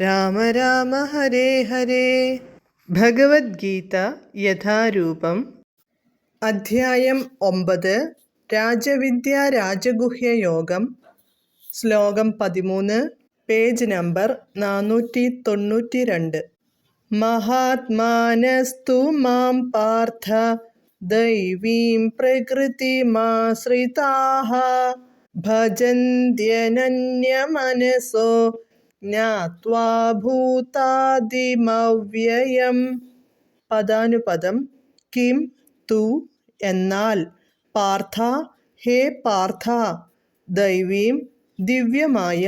രാമ രാമ ഹരേ ഹരേ. ഭഗവത്ഗീത യഥാരൂപം. അധ്യായം ഒമ്പത്. രാജവിദ്യ രാജഗുഹ്യ യോഗം. ശ്ലോകം പതിമൂന്ന്. പേജ് നമ്പർ നാനൂറ്റി തൊണ്ണൂറ്റി രണ്ട് മഹാത്മാനസ്തു മാം പാർത്ഥ. ദൈവീം പ്രകൃതി പ്രകൃതിമാശ്രിതാഃ ഭജന്ത്യനന്യമനസോ. ജ്ഞാത്വാ ഭൂതാദിമവ്യയം പദാനുപദം കിം തു എന്നാൽ പാർത്ഥ ഹേ പാർത്ഥ ദൈവീം ദിവ്യമായ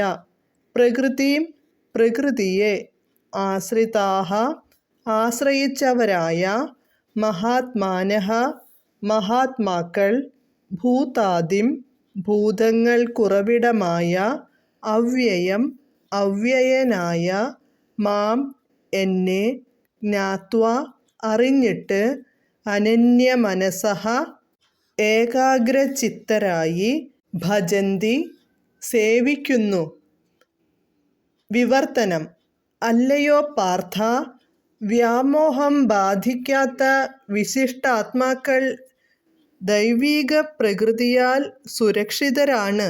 പ്രകൃതിയും പ്രകൃതിയെ ആശ്രിതാഹ ആശ്രയിച്ചവരായ മഹാത്മാന മഹാത്മാക്കൾ ഭൂതാദിം ഭൂതങ്ങൾക്കുറവിടമായ അവ്യയം അവ്യയനായ മാം എന്നെ ജ്ഞാത്വ അറിഞ്ഞിട്ട് അനന്യമനസഃ ഏകാഗ്രചിത്തരായി ഭജന്തി സേവിക്കുന്നു. വിവർത്തനം. അല്ലയോ പാർത്ഥ വ്യാമോഹം ബാധിക്കാത്ത വിശിഷ്ടാത്മാക്കൾ ദൈവീക പ്രകൃതിയാൽ സുരക്ഷിതരാണ്.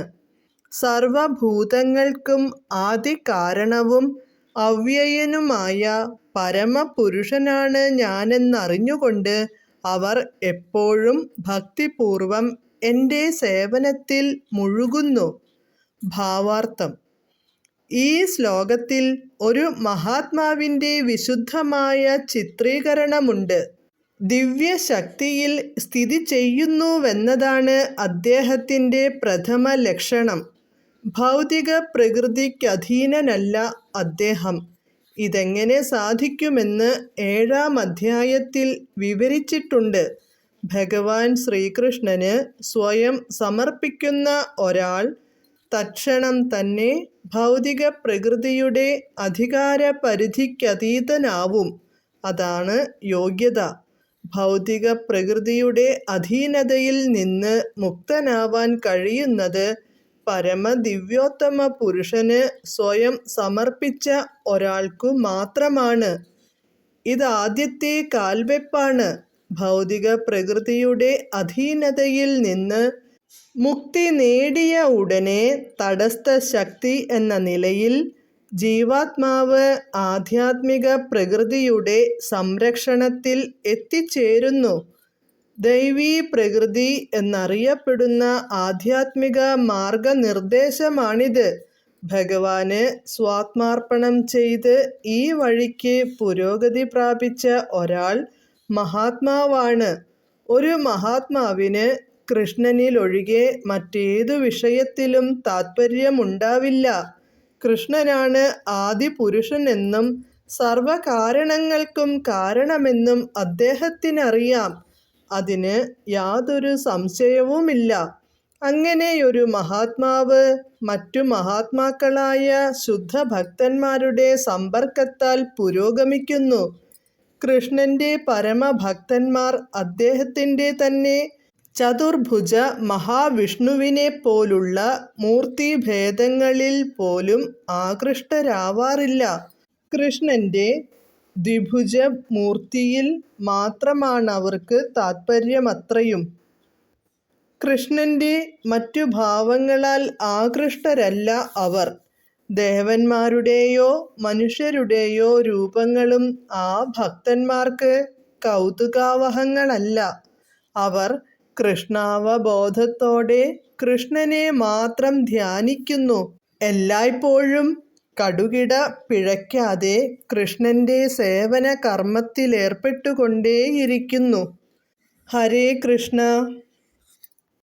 സർവഭൂതങ്ങൾക്കും ആദികാരണവും അവ്യയനുമായ പരമപുരുഷനാണ് ഞാനെന്നറിഞ്ഞുകൊണ്ട് അവർ എപ്പോഴും ഭക്തിപൂർവം എന്റെ സേവനത്തിൽ മുഴുകുന്നു. ഭാവാർത്ഥം. ഈ ശ്ലോകത്തിൽ ഒരു മഹാത്മാവിന്റെ വിശുദ്ധമായ ചിത്രീകരണമുണ്ട്. ദിവ്യശക്തിയിൽ സ്ഥിതി ചെയ്യുന്നുവെന്നതാണ് അദ്ദേഹത്തിന്റെ പ്രഥമ ലക്ഷണം. ഭൗതിക പ്രകൃതിക്കധീനനല്ല അദ്ദേഹം. ഇതെങ്ങനെ സാധിക്കുമെന്ന് ഏഴാം അധ്യായത്തിൽ വിവരിച്ചിട്ടുണ്ട്. ഭഗവാൻ ശ്രീകൃഷ്ണന് സ്വയം സമർപ്പിക്കുന്ന ഒരാൾ തക്ഷണം തന്നെ ഭൗതിക പ്രകൃതിയുടെ അധികാര പരിധിക്കതീതനാവും അതാണ് യോഗ്യത. ഭൗതിക പ്രകൃതിയുടെ അധീനതയിൽ നിന്ന് മുക്തനാവാൻ കഴിയുന്നത് പരമദിവ്യോത്തമ പുരുഷന് സ്വയം സമർപ്പിച്ച ഒരാൾക്കു മാത്രമാണ്. ഇതാദ്യത്തെ കാൽവെപ്പാണ്. ഭൗതിക പ്രകൃതിയുടെ അധീനതയിൽ നിന്ന് മുക്തി നേടിയ ഉടനെ തടസ്ഥ ശക്തി എന്ന നിലയിൽ ജീവാത്മാവ് ആധ്യാത്മിക പ്രകൃതിയുടെ സംരക്ഷണത്തിൽ എത്തിച്ചേരുന്നു. ദൈവീ പ്രകൃതി എന്നറിയപ്പെടുന്ന ആധ്യാത്മിക മാർഗനിർദ്ദേശമാണിത്. ഭഗവാന് സ്വാത്മാർപ്പണം ചെയ്ത് ഈ വഴിക്ക് പുരോഗതി പ്രാപിച്ച ഒരാൾ മഹാത്മാവാണ്. ഒരു മഹാത്മാവിന് കൃഷ്ണനിലൊഴികെ മറ്റേതു വിഷയത്തിലും താത്പര്യമുണ്ടാവില്ല. കൃഷ്ണനാണ് ആദി പുരുഷനെന്നും സർവകാരണങ്ങൾക്കും കാരണമെന്നും അദ്ദേഹത്തിനറിയാം. അതിന് യാതൊരു സംശയവുമില്ല. അങ്ങനെയൊരു മഹാത്മാവ് മറ്റു മഹാത്മാക്കളായ ശുദ്ധ ഭക്തന്മാരുടെ സമ്പർക്കത്താൽ പുരോഗമിക്കുന്നു. കൃഷ്ണന്റെ പരമഭക്തന്മാർ അദ്ദേഹത്തിന്റെ തന്നെ ചതുർഭുജ മഹാവിഷ്ണുവിനെ പോലുള്ള മൂർത്തിഭേദങ്ങളിൽ പോലും ആകൃഷ്ടരാവാറില്ല. കൃഷ്ണന്റെ ദ്വിഭുജ മൂർത്തിയിൽ മാത്രമാണ് അവർക്ക് താത്പര്യമത്രയും. കൃഷ്ണന്റെ മറ്റു ഭാവങ്ങളാൽ ആകൃഷ്ടരല്ല അവർ. ദേവന്മാരുടെയോ മനുഷ്യരുടെയോ രൂപങ്ങളും ആ ഭക്തന്മാർക്ക് കൗതുകാവഹങ്ങളല്ല. അവർ കൃഷ്ണാവബോധത്തോടെ കൃഷ്ണനെ മാത്രം ധ്യാനിക്കുന്നു. എല്ലായ്പ്പോഴും കടുകിട പിഴയ്ക്കാതെ കൃഷ്ണന്റെ സേവന കർമ്മത്തിലേർപ്പെട്ടുകൊണ്ടേയിരിക്കുന്നു ഹരേ കൃഷ്ണ.